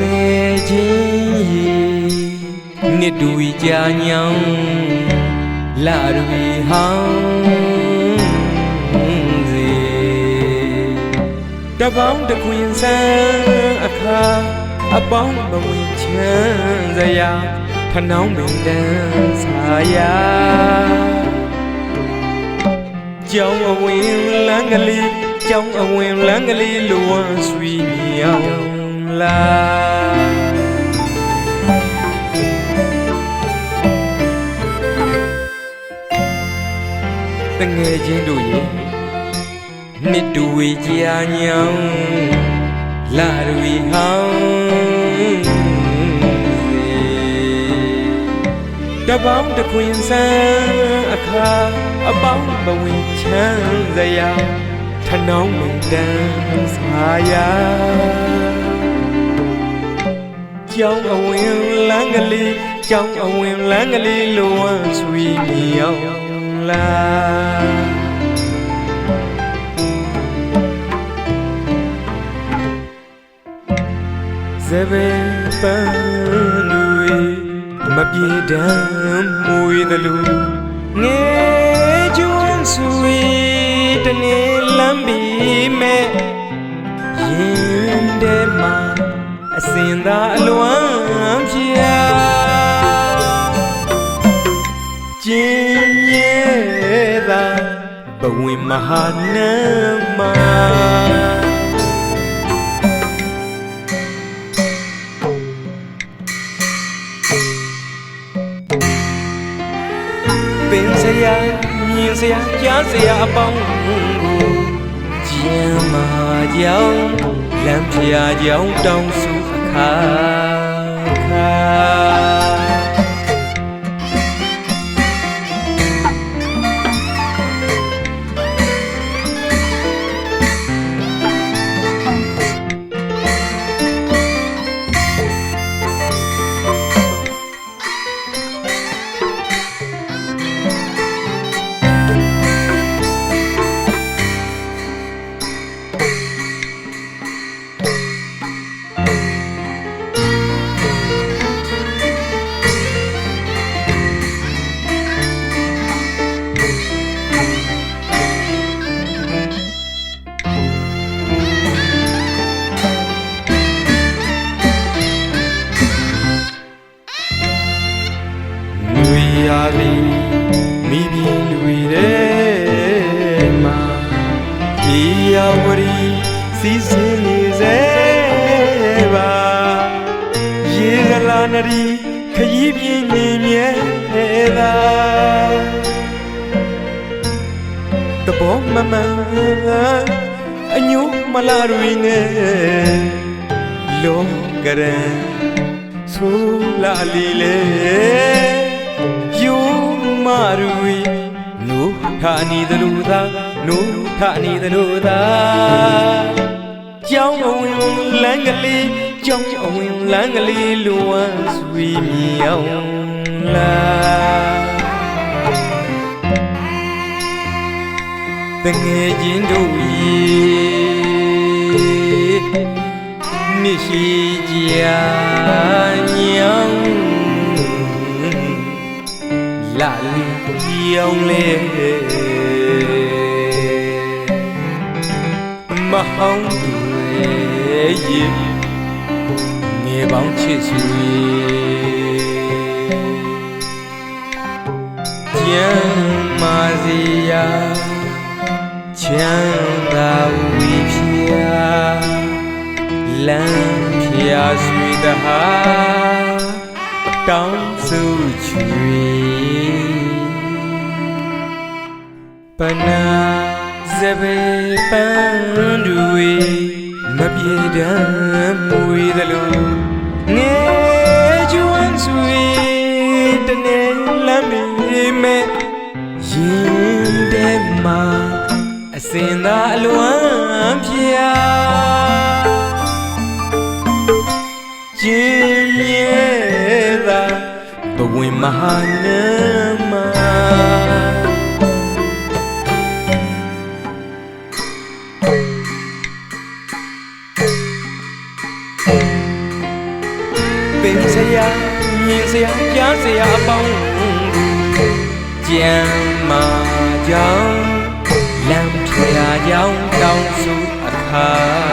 ငယ်ချင်းရေနှစ်တူကြာညောင်းလာရီဟောင်းစီတပေါင်းတခွင်ဆန်းအခါအပေါင်းမဝင်ချမ်းစရာထနောင်းမင်တန်းစာယာကျောင်းအဝင်လမ်းကလေးကျောင်းအဝင်လမ်းကလေးလိုဝမ်းဆွေမြောင် လာတငယ်ချင်းတို့ရဲ့နှစ်တူဝေကြာညောင်းလာရီဟောင်းစေတပေါင်းတခွင်ဆန်းအခါအပေါင်းဘဝင်ချမ်းစရာထနောင်းမင်တန်းစာယာ ကျောင်းအဝင်လမ်းကလေးကျောင်းအဝင်လမ်းကလေးလိုဝမ်းဆွေမြောင်လာဇဘဲပန်းတွေမပြေတမ်းမွေသလိုငယ်ကျွန်းဆွေတနေ့လမ်းပြီးမဲ့ရင်ထဲမှာ အစင်သာအလွမ်းဖြာကျင်းရဲ့သာဘဝင်မဟာနမပင်စရာမြင်စရာကြားစရာအပေါင်းကိုကျမ်းမာကြောင်းလမ်းပြကြောင်းတောင်းစု အခါ ရသည်မိပြီလူရဲ့မှာဒီယဝရီစီစဉ်နေစေပါရေကလာနရီခရီးပြင်းနေမြဲသာတဘောမမအညိုမလာရီနဲ့လောကရန်ဆူလာလီလေ နီသလူသာနုထာနီသလူသာကြောင်းအဝင်လမ်းကလေးကြောင်းအဝင်လမ်းကလေးလူဝမ်းဆွေမြောင်လာတငယ်ချင်းတို့ရေမြစ်ရှိကြာညောင်း လာလီပြောင်းလေမဟောင်းတွေရေငေပေါင်းချစ်ဆွေကျမ်းမာစီယာချမ်းသာဝီဖြာလမ်းဖျားရွှေတဟာတောင်းစုချွေ ပနာဇဘေပန်းတွေမပြေတမ်းမွေသလိုငယ်ကျွမ်းဆွေတနေ့လမ်းမီမဲ့ရင်ထဲမှာအစင်သာအလွမ်းဖျားကျင်းရဲ့သာဘဝင်မဟာန ရာမြင်စရာကြားစရာအပေါင်းကြံမာကြောင်းလမ်းဖြာကြောင်းတောင်းစုအခါ